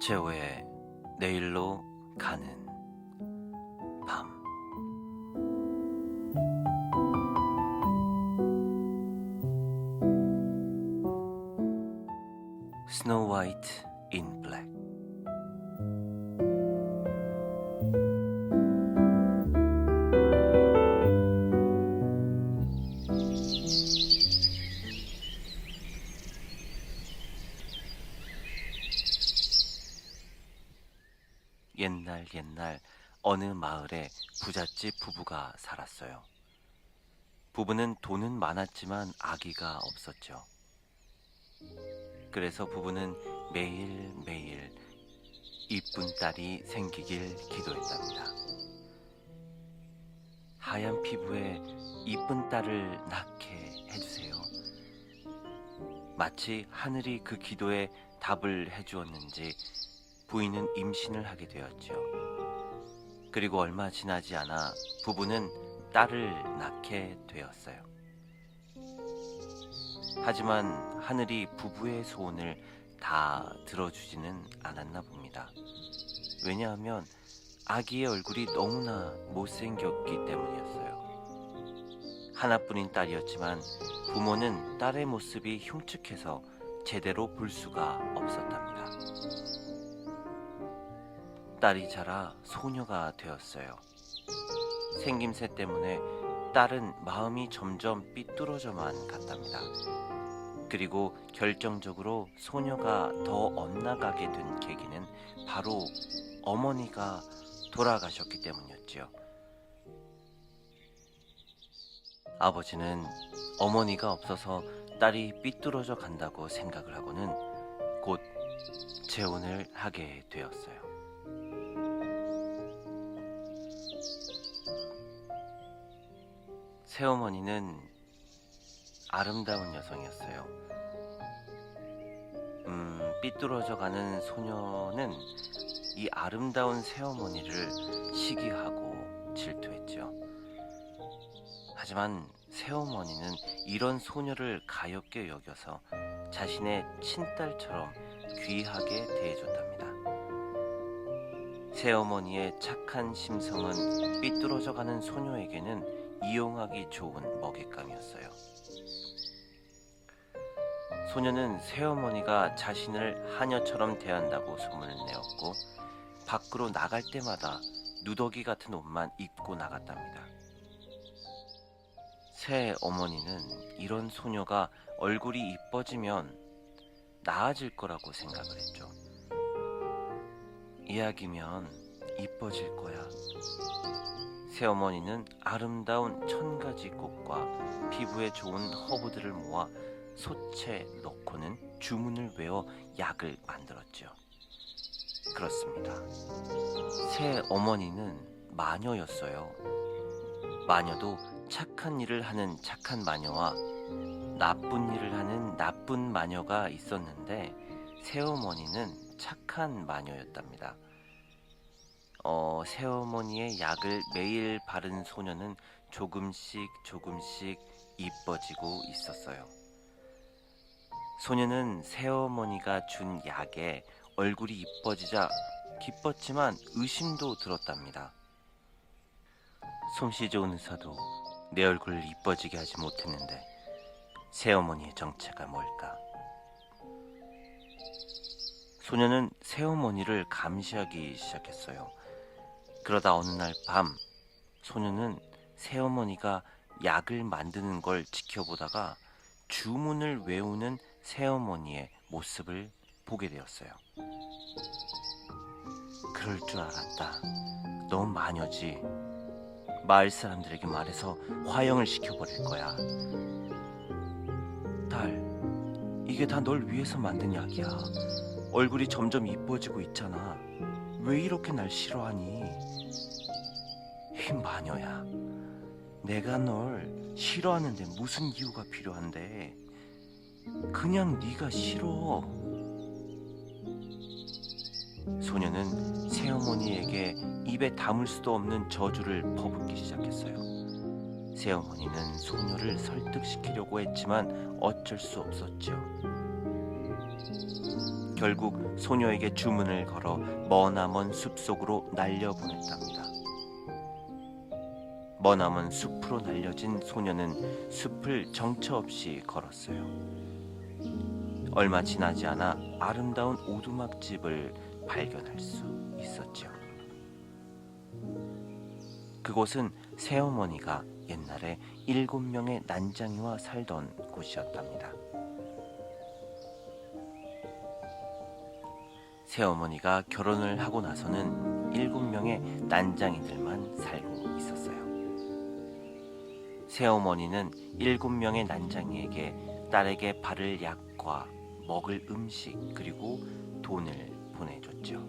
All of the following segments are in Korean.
최후의 내일로 가는 옛날 어느 마을에 부잣집 부부가 살았어요. 부부는 돈은 많았지만 아기가 없었죠. 그래서 부부는 매일매일 이쁜 딸이 생기길 기도했답니다. 하얀 피부에 이쁜 딸을 낳게 해주세요. 마치 하늘이 그 기도에 답을 해주었는지 부인은 임신을 하게 되었죠. 그리고 얼마 지나지 않아 부부는 딸을 낳게 되었어요. 하지만 하늘이 부부의 소원을 다 들어주지는 않았나 봅니다. 왜냐하면 아기의 얼굴이 너무나 못생겼기 때문이었어요. 하나뿐인 딸이었지만 부모는 딸의 모습이 흉측해서 제대로 볼 수가 없었답니다. 딸이 자라 소녀가 되었어요. 생김새 때문에 딸은 마음이 점점 삐뚤어져만 갔답니다. 그리고 결정적으로 소녀가 더 엇나가게 된 계기는 바로 어머니가 돌아가셨기 때문이었지요. 아버지는 어머니가 없어서 딸이 삐뚤어져 간다고 생각을 하고는 곧 재혼을 하게 되었어요. 새어머니는 아름다운 여성이었어요. 음, 삐뚤어져 가는 소녀는 이 아름다운 새어머니를 시기하고 질투했죠. 하지만 새어머니는 이런 소녀를 가엽게 여겨서 자신의 친딸처럼 귀하게 대해줬답니다. 새어머니의 착한 심성은 삐뚤어져 가는 소녀에게는 이용하기 좋은 먹잇감이었어요. 소녀는 새어머니가 자신을 하녀처럼 대한다고 소문을 내었고 밖으로 나갈 때마다 누더기 같은 옷만 입고 나갔답니다. 새 어머니는 이런 소녀가 얼굴이 이뻐지면 나아질 거라고 생각을 했죠. 이야기면 이뻐질 거야. 새어머니는 아름다운 천 가지 꽃과 피부에 좋은 허브들을 모아 솥에 넣고는 주문을 외워 약을 만들었죠. 그렇습니다. 새 어머니는 마녀였어요. 마녀도 착한 일을 하는 착한 마녀와 나쁜 일을 하는 나쁜 마녀가 있었는데 새어머니는 착한 마녀였답니다. 어, 새어머니의 약을 매일 바른 소녀는 조금씩 조금씩 이뻐지고 있었어요. 소녀는 새어머니가 준 약에 얼굴이 이뻐지자 기뻤지만 의심도 들었답니다. 솜씨 좋은 의사도 내 얼굴을 이뻐지게 하지 못했는데 새어머니의 정체가 뭘까? 소녀는 새어머니를 감시하기 시작했어요. 그러다 어느 날 밤 소녀는 새어머니가 약을 만드는 걸 지켜보다가 주문을 외우는 새어머니의 모습을 보게 되었어요. 그럴 줄 알았다. 너 마녀지. 마을 사람들에게 말해서 화형을 시켜버릴 거야. 딸, 이게 다 널 위해서 만든 약이야. 얼굴이 점점 이뻐지고 있잖아. 왜 이렇게 날 싫어하니? 이 마녀야. 내가 널 싫어하는데 무슨 이유가 필요한데? 그냥 네가 싫어. 소녀는 새어머니에게 입에 담을 수도 없는 저주를 퍼붓기 시작했어요. 새어머니는 소녀를 설득시키려고 했지만 어쩔 수 없었죠. 결국 소녀에게 주문을 걸어 머나먼 숲속으로 날려보냈답니다. 머나먼 숲으로 날려진 소녀는 숲을 정처 없이 걸었어요. 얼마 지나지 않아 아름다운 오두막집을 발견할 수 있었죠. 그곳은 새어머니가 옛날에 일곱 명의 난장이와 살던 곳이었답니다. 새어머니가 결혼을 하고 나서는 일곱 명의 난장이들만 살고 있었어요. 새어머니는 일곱 명의 난장이에게 딸에게 바를 약과 먹을 음식 그리고 돈을 보내줬죠.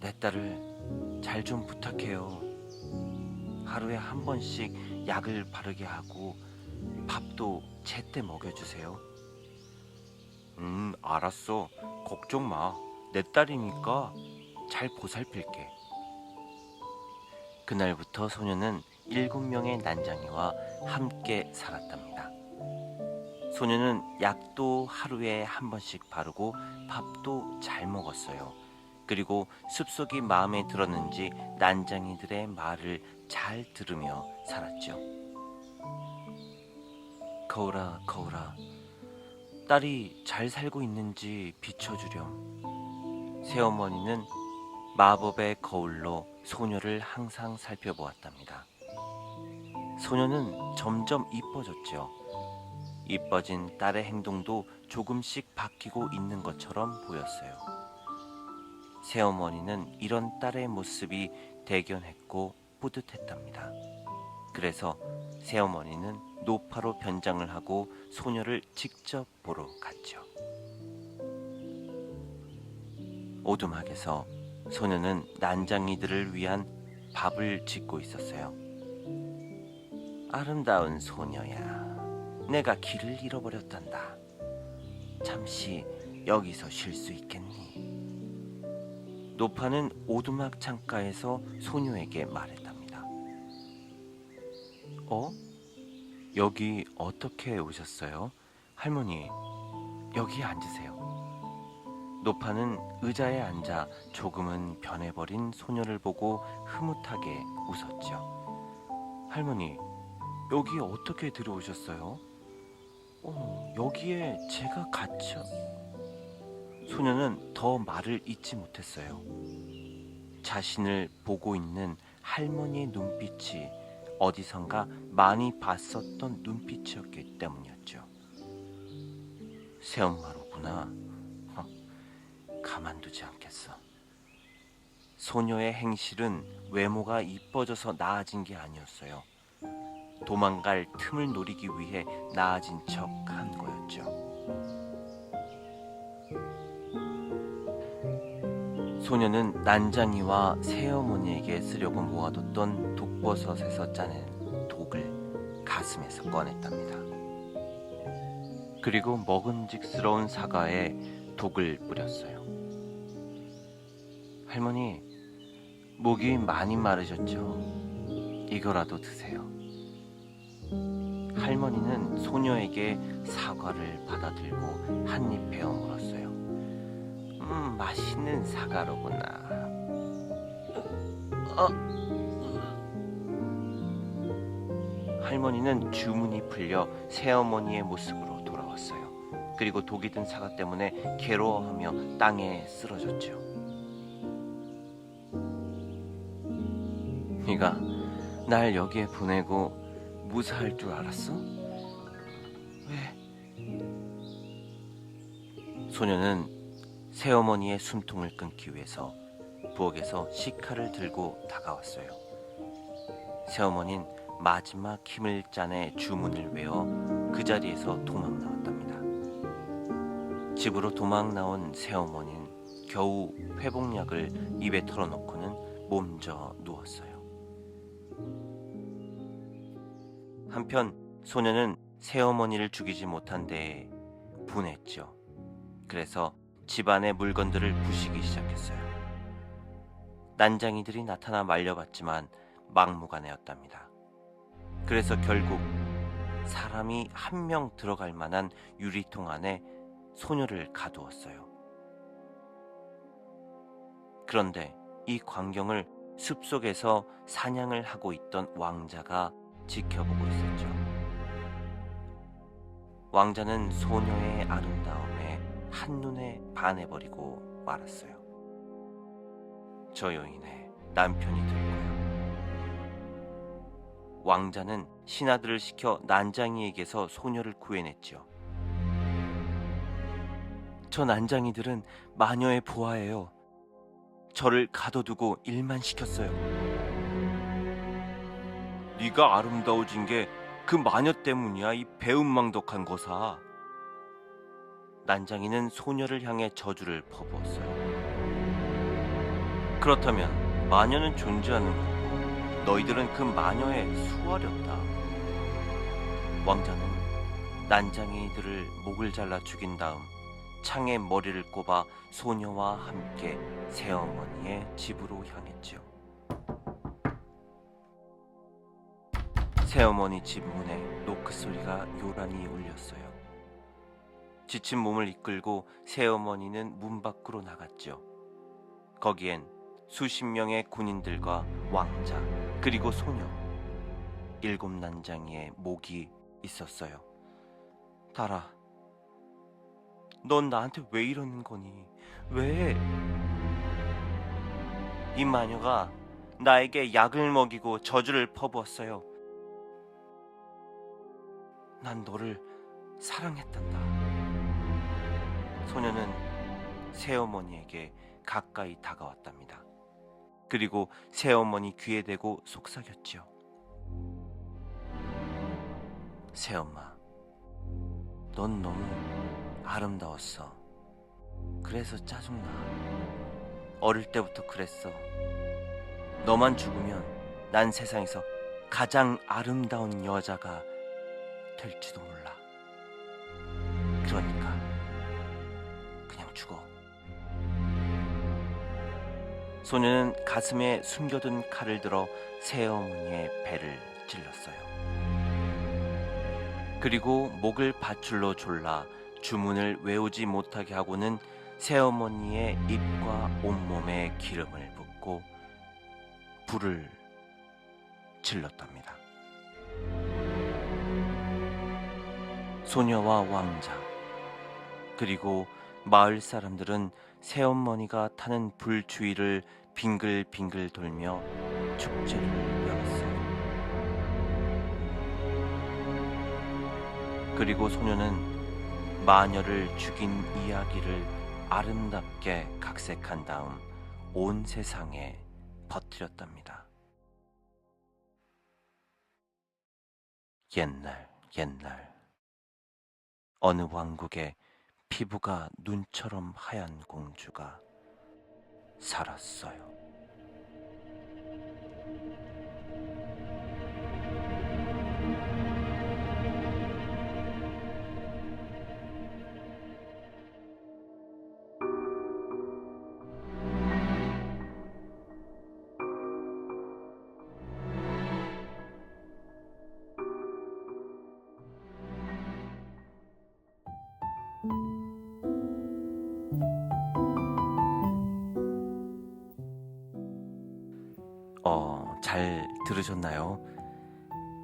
내 딸을 잘 좀 부탁해요. 하루에 한 번씩 약을 바르게 하고 밥도 제때 먹여주세요. 음, 알았어. 걱정 마. 내 딸이니까 잘 보살필게. 그날부터 소녀는 일곱 명의 난장이와 함께 살았답니다. 소녀는 약도 하루에 한 번씩 바르고 밥도 잘 먹었어요. 그리고 숲속이 마음에 들었는지 난장이들의 말을 잘 들으며 살았죠. 거울아, 거울아, 딸이 잘 살고 있는지 비춰주렴. 새어머니는 마법의 거울로 소녀를 항상 살펴보았답니다. 소녀는 점점 이뻐졌죠. 이뻐진 딸의 행동도 조금씩 바뀌고 있는 것처럼 보였어요. 새어머니는 이런 딸의 모습이 대견했고 뿌듯했답니다. 그래서 새어머니는 노파로 변장을 하고 소녀를 직접 보러 갔죠. 오두막에서 소녀는 난장이들을 위한 밥을 짓고 있었어요. 아름다운 소녀야, 내가 길을 잃어버렸단다. 잠시 여기서 쉴 수 있겠니? 노파는 오두막 창가에서 소녀에게 말했답니다. 어? 여기 어떻게 오셨어요? 할머니, 여기 앉으세요. 노파는 의자에 앉아 조금은 변해버린 소녀를 보고 흐뭇하게 웃었죠. 할머니, 여기 어떻게 들어오셨어요? 어, 여기에 제가 갇혀. 소녀는 더 말을 잇지 못했어요. 자신을 보고 있는 할머니의 눈빛이 어디선가 많이 봤었던 눈빛이었기 때문이었죠. 새엄마로구나. 허, 가만두지 않겠어. 소녀의 행실은 외모가 이뻐져서 나아진 게 아니었어요. 도망갈 틈을 노리기 위해 나아진 척 한 거였죠. 소녀는 난장이와 새어머니에게 쓰려고 모아뒀던 독 버섯에서 짜낸 독을 가슴에서 꺼냈답니다. 그리고 먹음직스러운 사과에 독을 뿌렸어요. 할머니, 목이 많이 마르셨죠? 이거라도 드세요. 할머니는 소녀에게 사과를 받아들고 한 입 베어 물었어요. 음, 맛있는 사과로구나. 어. 할머니는 주문이 풀려 새어머니의 모습으로 돌아왔어요. 그리고 독이 든 사과 때문에 괴로워하며 땅에 쓰러졌죠. 네가 날 여기에 보내고 무사할 줄 알았어? 왜? 소녀는 새어머니의 숨통을 끊기 위해서 부엌에서 시카를 들고 다가왔어요. 새어머니는 마지막 힘을 짜내 주문을 외워 그 자리에서 도망 나왔답니다. 집으로 도망 나온 새어머니는 겨우 회복약을 입에 털어놓고는 몸져 누웠어요. 한편 소녀는 새어머니를 죽이지 못한 데에 분했죠. 그래서 집안의 물건들을 부시기 시작했어요. 난장이들이 나타나 말려봤지만 막무가내였답니다. 그래서 결국 사람이 한 명 들어갈 만한 유리통 안에 소녀를 가두었어요. 그런데 이 광경을 숲속에서 사냥을 하고 있던 왕자가 지켜보고 있었죠. 왕자는 소녀의 아름다움에 한눈에 반해버리고 말았어요. 저 여인의 남편이 될. 왕자는 신하들을 시켜 난장이에게서 소녀를 구해냈죠. 저 난장이들은 마녀의 부하예요. 저를 가둬두고 일만 시켰어요. 네가 아름다워진 게 그 마녀 때문이야 이 배은망덕한 거사. 난장이는 소녀를 향해 저주를 퍼부었어요. 그렇다면 마녀는 존재하는 거고 너희들은 그 마녀의 수월이었다. 왕자는 난장이들을 목을 잘라 죽인 다음 창에 머리를 꼽아 소녀와 함께 새어머니의 집으로 향했지요. 새어머니 집 문에 노크 소리가 요란히 울렸어요. 지친 몸을 이끌고 새어머니는 문 밖으로 나갔죠. 거기엔 수십 명의 군인들과 왕자 그리고 소녀 일곱 난장이의 목이 있었어요. 달아, 넌 나한테 왜 이러는 거니? 왜? 이 마녀가 나에게 약을 먹이고 저주를 퍼부었어요. 난 너를 사랑했단다. 소녀는 새어머니에게 가까이 다가왔답니다. 그리고 새어머니 귀에 대고 속삭였지요. 새엄마, 넌 너무 아름다웠어. 그래서 짜증나. 어릴 때부터 그랬어. 너만 죽으면 난 세상에서 가장 아름다운 여자가 될지도 몰라. 그러니까 소녀는 가슴에 숨겨둔 칼을 들어 새 어머니의 배를 찔렀어요. 그리고 목을 밧줄로 졸라 주문을 외우지 못하게 하고는 새어머니의 입과 온몸에 기름을 붓고 불을 질렀답니다. 소녀와 왕자 그리고 마을 사람들은 새어머니가 타는 불 주위를 빙글빙글 돌며 축제를 열었어요. 그리고 소녀는 마녀를 죽인 이야기를 아름답게 각색한 다음 온 세상에 퍼뜨렸답니다. 옛날 옛날 어느 왕국에 피부가 눈처럼 하얀 공주가 살았어요. 들으셨나요?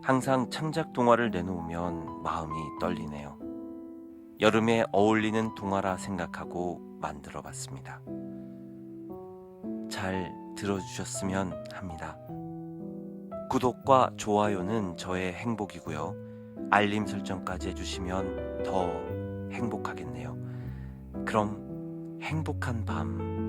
항상 창작 동화를 내놓으면 마음이 떨리네요. 여름에 어울리는 동화라 생각하고 만들어 봤습니다. 잘 들어주셨으면 합니다. 구독과 좋아요는 저의 행복이고요. 알림 설정까지 해주시면 더 행복하겠네요. 그럼 행복한 밤